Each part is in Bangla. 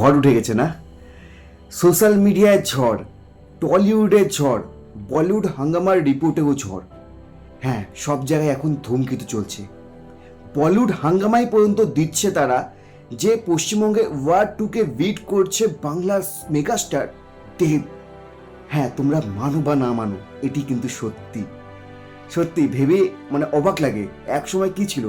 ঝড় উঠে গেছে না? সোশ্যাল মিডিয়ায় ঝড় টলিউডের ঝড়, বলিউড হাঙ্গামার রিপোর্টেও ঝড়। হ্যাঁ সব জায়গায় এখন ধূমকেতু চলছে। বলিউড হাঙ্গামাই পর্যন্ত দিচ্ছে তারা যে পশ্চিমবঙ্গে ওয়ার টুকে বিট করছে বাংলার মেগাস্টার, দেব। হ্যাঁ তোমরা মানো বা না মানো, এটি কিন্তু সত্যি। সত্যি, ভেবে মানে অবাক লাগে। এক সময় কি ছিল?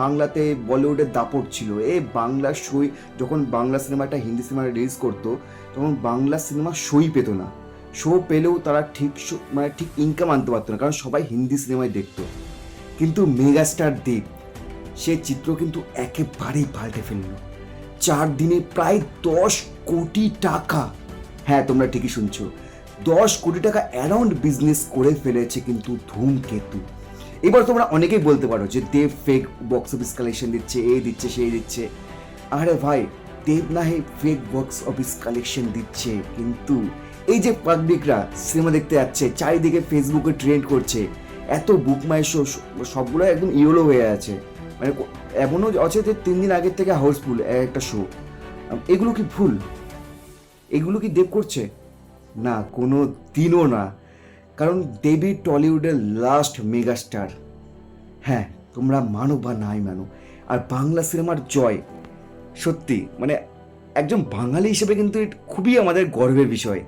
বাংলাতে বলিউডের দাপট ছিল। এ বাংলা সই যখন বাংলা সিনেমাটা হিন্দি সিনেমা রিলিজ করতো, তখন বাংলা সিনেমা সই পেতো না। শো পেলেও তারা ঠিক মানে ঠিক ইনকাম আনতে পারতো না, কারণ সবাই হিন্দি সিনেমায় দেখতো। কিন্তু মেগাস্টার দেব, সে চিত্র কিন্তু একেবারেই পাল্টে ফেলল। চার দিনে প্রায় দশ কোটি টাকা হ্যাঁ তোমরা ঠিকই শুনছো, দশ কোটি টাকা অ্যারাউন্ড বিজনেস করে ফেলেছে কিন্তু ধূমকেতু। এবার তোমরা অনেকেই বলতে পারো যে Dev fake box office collection দিচ্ছে, এই দিচ্ছে, সেই দিচ্ছে। আরে ভাই, দেব না হে ফেক বক্স অফিস কালেকশন দিচ্ছে, কিন্তু এই যে পাবলিকরা সিনেমা দেখতে যাচ্ছে, চারিদিকে ফেসবুকে ট্রেন্ড করছে, এত বুক মাই শো সবগুলো একদম ইয়েলো হয়ে আছে। মানে এমনও আছে যে তিন দিন আগের থেকে হাউসফুল একটা শো এগুলো কি ভুল? এগুলো কি দেব করছে? না, কোনো দিনও না। কারণ দেবী টলিউডের লাস্ট মেগাস্টার হ্যাঁ তোমরা মানো বা নাই মানো। আর বাংলা সিনেমার জয়, সত্যি মানে একজন বাঙালি হিসেবে কিন্তু খুবই আমাদের গর্বের বিষয়,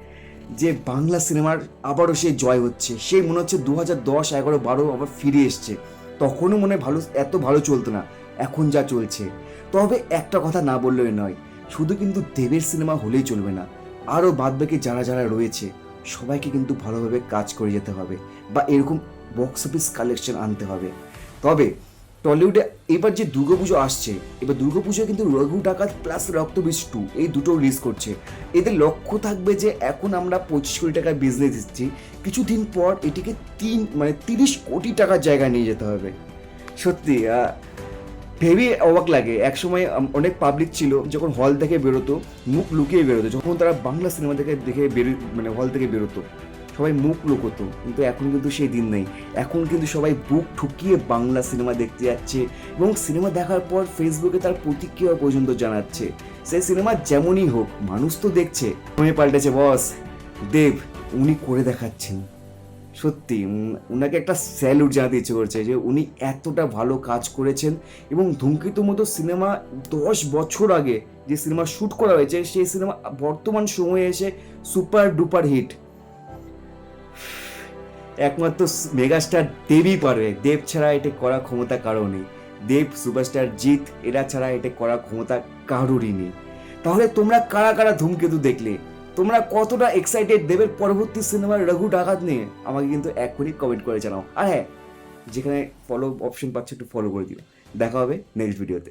যে বাংলা সিনেমার আবারও সেই জয় হচ্ছে। সেই মনে হচ্ছে দু হাজার দশ, এগারো, বারো আবার ফিরে এসছে। তখনও মনে ভালো, এত ভালো চলতো না, এখন যা চলছে। তবে একটা কথা না বললেই নয়, শুধু কিন্তু দেবের সিনেমা হলেই চলবে না। আরও বাদবাকি যারা যারা রয়েছে সবাইকে কিন্তু ভালোভাবে কাজ করে যেতে হবে বা এরকম বক্স অফিস কালেকশন আনতে হবে। তবে টলিউডে এবার যে দুর্গাপুজো আসছে, এবার দুর্গাপুজোয় কিন্তু রঘু ডাকাত প্লাস রক্তবীজ টু এই দুটো রিলিজ করছে। এদের লক্ষ্য থাকবে যে এখন আমরা পঁচিশ কোটি টাকার বিজনেস দিচ্ছি, কিছুদিন পর এটিকে তিন মানে তিরিশ কোটি টাকার জায়গায় নিয়ে যেতে হবে। সত্যি ভেবে অবাক লাগে। একসময় অনেক পাবলিক ছিল, যখন হল থেকে বেরোতো, মুখ লুকিয়ে বেরোতো, যখন তারা বাংলা সিনেমা থেকে, দেখে বেরো মানে হল থেকে বেরোতো, সবাই মুখ লুকোতো। কিন্তু এখন কিন্তু সেই দিন নেই। এখন কিন্তু সবাই বুক ঠুকিয়ে বাংলা সিনেমা দেখতে যাচ্ছে এবং সিনেমা দেখার পর ফেসবুকে তার প্রতিক্রিয়া পর্যন্ত জানাচ্ছে। সেই সিনেমা যেমনই হোক, মানুষ তো দেখছে। সময় পাল্টেছে বস দেব, উনি করে দেখাচ্ছেন। সত্যি উনাকে একটা স্যালুট জানাতে ইচ্ছে করছে যে উনি এতটা ভালো কাজ করেছেন এবং ধূমকেতুর মতো সিনেমা দশ বছর আগে যে সিনেমা শ্যুট করা হয়েছে, সেই সিনেমা বর্তমান সময়ে এসে সুপার ডুপার হিট একমাত্র মেগাস্টার দেবই পারবে দেব ছাড়া এটা করার ক্ষমতা কারও নেই। দেব সুপারস্টার জিৎ, এরা ছাড়া এটা করার ক্ষমতা কারোরই নেই। তাহলে তোমরা কারা কারা ধূমকেতু দেখলে? তোমরা কতটা এক্সাইটেড দেবের পরবর্তী সিনেমার রঘু ডাকাত নিয়ে? আমাকে কিন্তু এক্ষুনি কমেন্ট করে জানাও। আর হ্যাঁ যেখানে ফলো অপশন পাচ্ছ একটু ফলো করে দিও। দেখা হবে নেক্সট ভিডিওতে